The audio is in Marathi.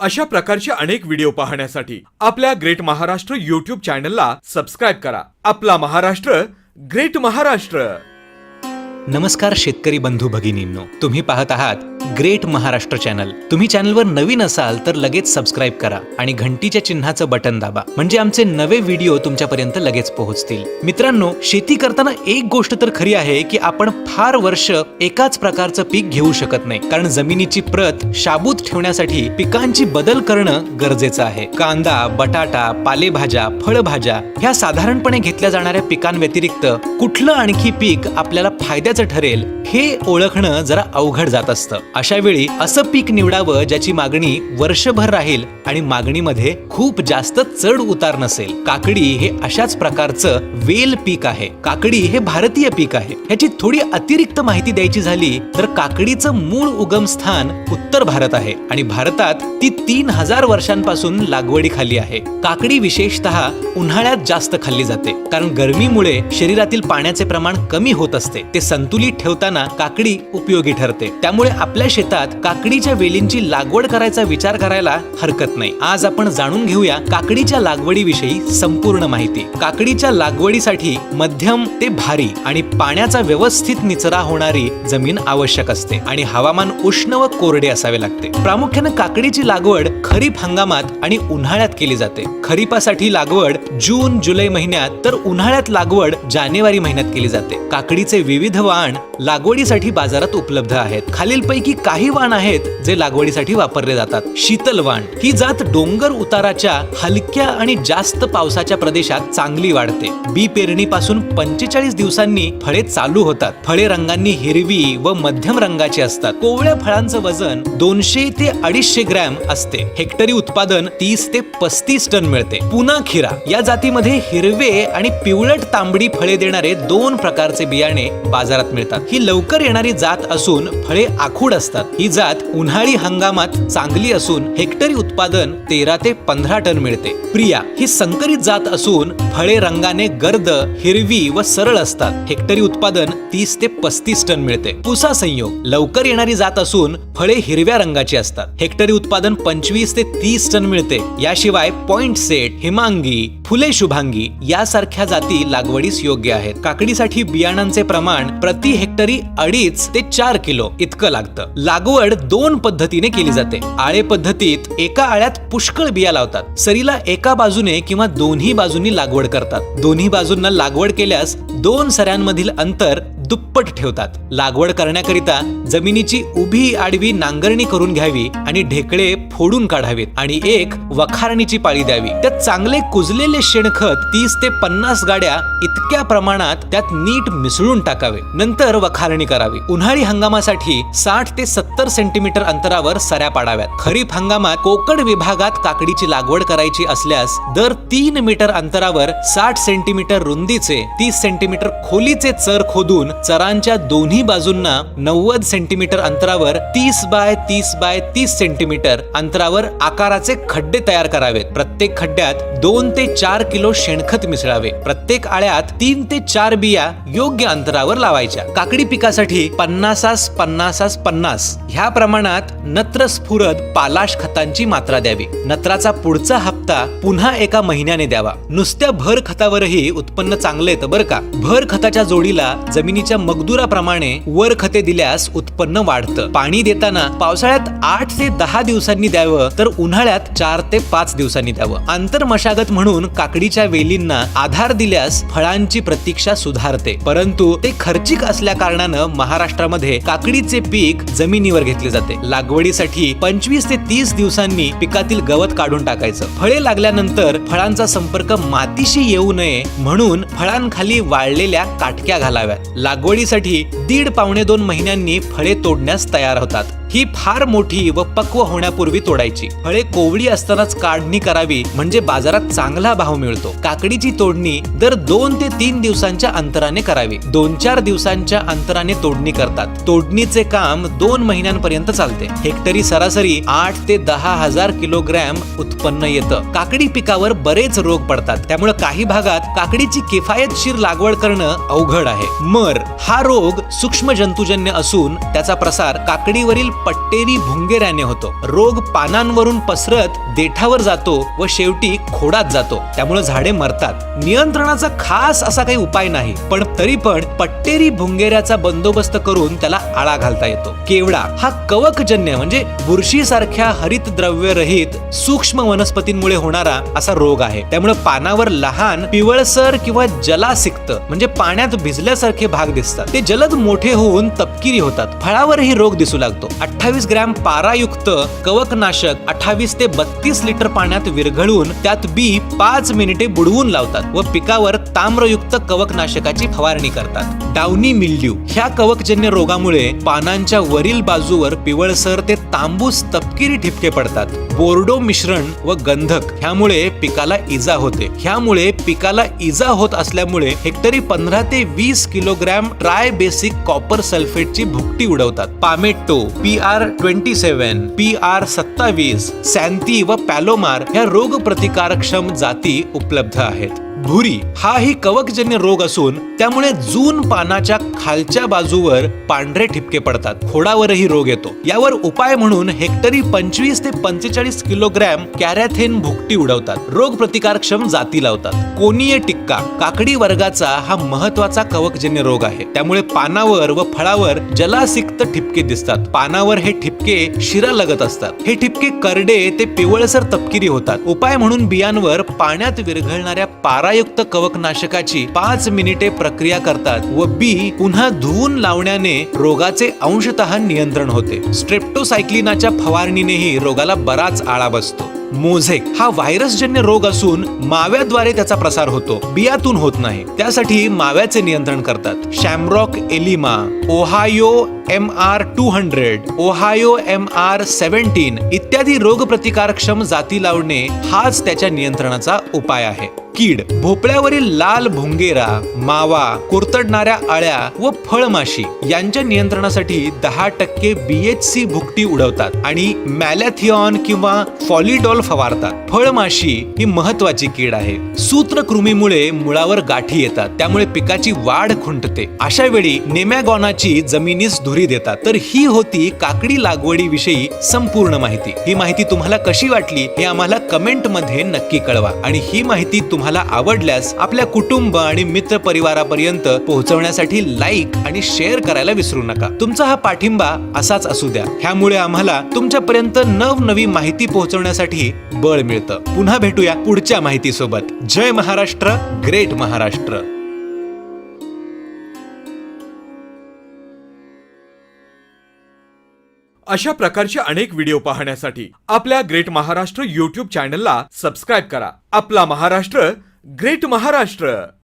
अशा प्रकारचे अनेक व्हिडिओ पाहण्यासाठी आपल्या ग्रेट महाराष्ट्र युट्यूब चॅनलला सबस्क्राईब करा. आपला महाराष्ट्र ग्रेट महाराष्ट्र. नमस्कार शेतकरी बंधू भगिनींनो. तुम्ही पाहत आहात ग्रेट महाराष्ट्र चॅनल. तुम्ही चॅनलवर नवीन असाल तर लगेच सबस्क्राईब करा आणि घंटीच्या चिन्हाचं बटन दाबा. म्हणजे आमचे नवे व्हिडिओ तुमच्यापर्यंत लगेच पोहोचतील. मित्रांनो शेती करताना एक गोष्ट तर खरी आहे की आपण फार वर्ष एकाच प्रकारचं पीक घेऊ शकत नाही. कारण जमिनीची प्रत शाबूत ठेवण्यासाठी पिकांची बदल करणं गरजेचं आहे. कांदा बटाटा पालेभाज्या फळभाज्या ह्या साधारणपणे घेतल्या जाणाऱ्या पिकांव्यतिरिक्त कुठलं आणखी पीक आपल्याला फायद्याचं ठरेल हे ओळखणं जरा अवघड जात असतं. अशा वेळी असं पीक निवडावं ज्याची मागणी वर्षभर राहील आणि मागणीमध्ये खूप जास्त चढ उतार नसेल. काकडी हे अशाच प्रकारचं वेल पीक आहे. काकडी हे भारतीय पीक आहे. ह्याची थोडी अतिरिक्त माहिती द्यायची झाली तर काकडीचं मूळ उगम स्थान उत्तर भारत आहे आणि भारतात ती तीन हजार वर्षांपासून लागवडीखाली आहे. काकडी विशेषतः उन्हाळ्यात जास्त खाल्ली जाते. कारण गरमीमुळे शरीरातील पाण्याचे प्रमाण कमी होत असते. ते संतुलित ठेवताना काकडी उपयोगी ठरते. त्यामुळे आपल्या शेतात काकडीच्या वेलींची लागवड करायचा विचार करायला हरकत नाही. आज आपण जाणून घेऊया काकडीच्या लागवडीविषयी संपूर्ण माहिती. काकडीच्या लागवडीसाठी मध्यम ते भारी आणि पाण्याचा व्यवस्थित निचरा होणारी जमीन आवश्यक असते आणि हवामान उष्ण व कोरडे असावे लागते. प्रामुख्याने काकडीची लागवड खरीप हंगामात आणि उन्हाळ्यात केली जाते. खरीपासाठी लागवड जून जुलै महिन्यात तर उन्हाळ्यात लागवड जानेवारी महिन्यात केली जाते. काकडीचे विविध वाण लागवडीसाठी बाजारात उपलब्ध आहेत. खालीलपैकी काही वाण आहेत जे लागवडीसाठी वापरले जातात. शीतल वाण. ही जात डोंगर उताराच्या हलक्या आणि जास्त पावसाच्या प्रदेशात चांगली वाढते. बी पेरणीपासून पंचेचाळीस दिवसांनी फळे चालू होतात. फळे रंगांनी हिरवी व मध्यम रंगाची असतात. कोवळ्या फळांचं वजन दोनशे ते अडीचशे ग्रॅम असते. हेक्टरी उत्पादन तीस ते पस्तीस टन मिळते. पुना खिरा. या जातीमध्ये हिरवे आणि पिवळट तांबडी फळे देणारे दोन प्रकारचे बियाणे बाजारात मिळतात. ही लवकर येणारी जात असून फळे आखूड असतात. ही जात उन्हाळी हंगामात चांगली असून हेक्टरी उत्पादन तेरा ते पंधरा टन मिळते. प्रिया ही संकरित जात असून फळे रंगाने गर्द हिरवी व सरळ असतात. हेक्टरी उत्पादन तीस ते पस्तीस टन मिळते. पुसा संयोग लवकर येणारी जात असून फळे हिरव्या रंगाची असतात. हेक्टरी उत्पादन पंचवीस ते तीस टन मिळते. याशिवाय पॉइंट सेट हिमांगी फुले शुभांगी यासारख्या जाती लागवडीस योग्य आहेत. काकडीसाठी बियाणांचे प्रमाण प्रति हेक्टरी अडीच ते चार किलो इतकं लागतं. लागवड दोन पद्धतीने केली जाते. आळे पद्धतीत एका आळ्यात पुष्कळ बिया लावतात. सरीला एका बाजूने किंवा दोन्ही बाजूनी लागवड करतात. दोन्ही बाजूंना लागवड केल्यास दोन सऱ्यांमधील अंतर दुप्पट ठेवतात. लागवड करण्याकरिता जमिनीची उभी आडवी नांगरणी करून घ्यावी आणि ढेकळे फोडून काढावेत आणि एक वखारणीची पाळी द्यावी. त्यात चांगले कुजलेले शेणखत तीस ते पन्नास गाड्या इतक्या प्रमाणात त्यात नीट मिसळून टाकावे. नंतर वखारणी करावी. उन्हाळी हंगामासाठी साठ ते सत्तर सेंटीमीटर अंतरावर सऱ्या पाडाव्यात. खरीप हंगामात कोकण विभागात काकडीची लागवड करायची असल्यास दर तीन मीटर अंतरावर साठ सेंटीमीटर रुंदीचे तीस सेंटीमीटर खोलीचे चर खोदून चरांच्या दोन्ही बाजूंना नव्वद सेंटीमीटर अंतरावर तीस बाय तीस बाय तीस सेंटीमीटर अंतरावर आकाराचे खड्डे तयार करावेत. प्रत्येक खड्ड्यात दोन ते चार किलो शेणखत मिसळावे. प्रत्येक आळ्यात तीन ते चार बिया योग्य अंतरावर लावायच्या. काकडी पिकासाठी पन्नासास पन्नासास पन्नास. ह्या प्रमाणात नत्र स्फुरद पालाश खतांची मात्रा द्यावी. नत्राचा पुढचा हप्ता पुन्हा एका महिन्याने द्यावा. नुसत्या भर खतावरही उत्पन्न चांगले येतं बरं का? भर खताच्या जोडीला जमिनीच्या मगदुराप्रमाणे वर खते दिल्यास उत्पन्न वाढतं. पाणी देताना पावसाळ्यात आठ ते दहा दिवसांनी द्यावं तर उन्हाळ्यात चार ते पाच दिवसांनी द्यावं. आंतर मशागत म्हणून काकडीच्या वेलींना आधार दिल्यास फळांची प्रतीक्षा सुधारते. परंतु ते खर्चिक असल्या कारणानं महाराष्ट्रामध्ये काकडीचे पीक जमिनीवर घेतले जाते. लागवडीसाठी पंचवीस ते तीस दिवसांनी पिकातील गवत काढून टाकायचं. फळे लागल्यानंतर फळांचा संपर्क मातीशी येऊ नये म्हणून फळांखाली वाळलेल्या काटक्या घालाव्यात. लागवडीसाठी दीड पावणे दोन महिन्यांनी फळे तोडण्यास तयार होतात. ही फार मोठी व पक्व होण्यापूर्वी तोडायची. फळे कोवळी असतानाच काढणी करावी म्हणजे बाजारात चांगला भाव मिळतो. काकडीची तोडणी दर दोन ते तीन दिवसांच्या अंतराने करावी. दोन चार दिवसांच्या अंतराने तोडणी करतात. तोडणीचे काम दोन महिन्यांपर्यंत चालते. हेक्टरी सरासरी आठ ते दहा हजार किलोग्रॅम उत्पन्न येतं. काकडी पिकावर बरेच रोग पडतात. त्यामुळे काही भागात काकडीची किफायतशीर लागवड करणं अवघड आहे. मर हा रोग सूक्ष्म जंतुजन्य असून त्याचा प्रसार काकडीवरील पट्टेरी भुंगेऱ्याने होतो. रोग पानांवरून पसरत देठावर जातो व शेवटी खोडात जातो. त्यामुळे झाडे मरतात. नियंत्रणाचा खास असा काही उपाय नाही. पण तरी पण पट्टेरी भुंगेऱ्याचा बंदोबस्त करून त्याला आळा घालता येतो. केवडा हा कवकजन्य म्हणजे बुरशी सारख्या हरित द्रव्य रहित सूक्ष्म वनस्पतींमुळे होणारा असा रोग आहे. त्यामुळे पानावर लहान पिवळसर किंवा जलासिक्त म्हणजे पाण्यात भिजल्यासारखे भाग दिसतात. ते जलद मोठे होऊन तपकिरी होतात. फळावरही रोग दिसू लागतो. अठ्ठावीस ग्रॅम पारायुक्त कवकनाशक अठ्ठावीस ते बत्तीस लिटर पाण्यात विरघळून त्यात बी पाच मिनिटे बुडवून लावतात व पिकावर ताम्रयुक्त कवकनाशकाची फवारणी करतात. डाउनी मिल्ड्यू ह्या कवकजन्य रोगामुळे पानांच्या वरील बाजूवर पिवळसर ते तांबूस तपकिरी ठिपके पडतात. बोर्डो मिश्रण व गंधक ह्यामुळे पिकाला इजा होते. ह्यामुळे पिकाला इजा होत असल्यामुळे हेक्टरी पंधरा ते वीस किलोग्रॅम ट्राय बेसिक कॉपर सल्फेटची भुकटी उडवतात. Palmetto P R twenty seven P R सत्तावीस सॅन्ती व पॅलोमार ह्या रोग प्रतिकारक्षम जाती उपलब्ध आहेत. भुरी हा ही कवकजन्य रोग असून त्यामुळे जून पानाच्या खालच्या बाजूवर पांढरे ठिपके पडतात. खोडावरही रोग येतो. यावर उपाय म्हणून हेक्टरी पंचवीस ते पंचेचाळीस किलोग्रॅम कॅरॅथेन भुकटी उडवतात. रोग प्रतिकारक्षम जाती लावतात. कोणीय टिक्का काकडी वर्गाचा हा महत्त्वाचा कवकजन्य रोग आहे. त्यामुळे पानावर व फळावर जलासिक्त ठिपके दिसतात. पानावर हे ठिपके शिरा लगत असतात. हे ठिपके करडे ते पिवळसर तपकिरी होतात. उपाय म्हणून बियांवर पाण्यात विरघळणाऱ्या पारायुक्त कवकनाशकाची पाच मिनिटे प्रक्रिया करतात व बी पुन्हा धुवून लावण्याने रोगाचे अंशतः नियंत्रण होते. स्ट्रेप्टोसायक्लिनाच्या फवारणीनेही रोगाला बराच आळा बसतो. मोझेक हा व्हायरसजन्य रोग असून माव्याद्वारे त्याचा प्रसार होतो. बियातून होत नाही. त्यासाठी माव्याचे नियंत्रण करतात. Shamrock एलिमा Ohio M R two hundred Ohio M R seventeen इत्यादी रोगप्रतिकारक्षम जाती लावणे हाच त्याच्या नियंत्रणाचा उपाय आहे. कीड भोपळ्यावरील लाल भुंगेरा मावा कुरतडणाऱ्या अळ्या व फळमाशी यांच्या नियंत्रणासाठी दहा टक्के बीएचसी भुकटी उडवतात आणि मॅलॅथिऑन किंवा फॉलिडॉल फवारतात. फळमाशी ही महत्वाची कीड आहे. सूत्रकृमीमुळे मुळावर गाठी येतात त्यामुळे पिकाची वाढ खुंटते. अशा वेळी नेमॅगॉनाची जमिनीस धुरी देतात. तर ही होती काकडी लागवडीविषयी संपूर्ण माहिती. ही माहिती तुम्हाला कशी वाटली हे आम्हाला कमेंटमध्ये नक्की कळवा. आणि ही माहिती तुम्हाला आवडल्यास आपल्या कुटुंब आणि मित्र परिवारापर्यंत पोहोचवण्यासाठी लाईक आणि शेअर करायला विसरू नका. तुमचा हा पाठिंबा असाच असू द्या. ह्यामुळे आम्हाला तुमच्यापर्यंत नवनवी माहिती पोहोचवण्यासाठी बळ मिळतं. पुन्हा भेटूया पुढच्या माहितीसोबत. जय महाराष्ट्र ग्रेट महाराष्ट्र. अशा प्रकारचे अनेक व्हिडिओ पाहण्यासाठी आपल्या ग्रेट महाराष्ट्र युट्यूब चॅनलला सबस्क्राईब करा. आपला महाराष्ट्र ग्रेट महाराष्ट्र!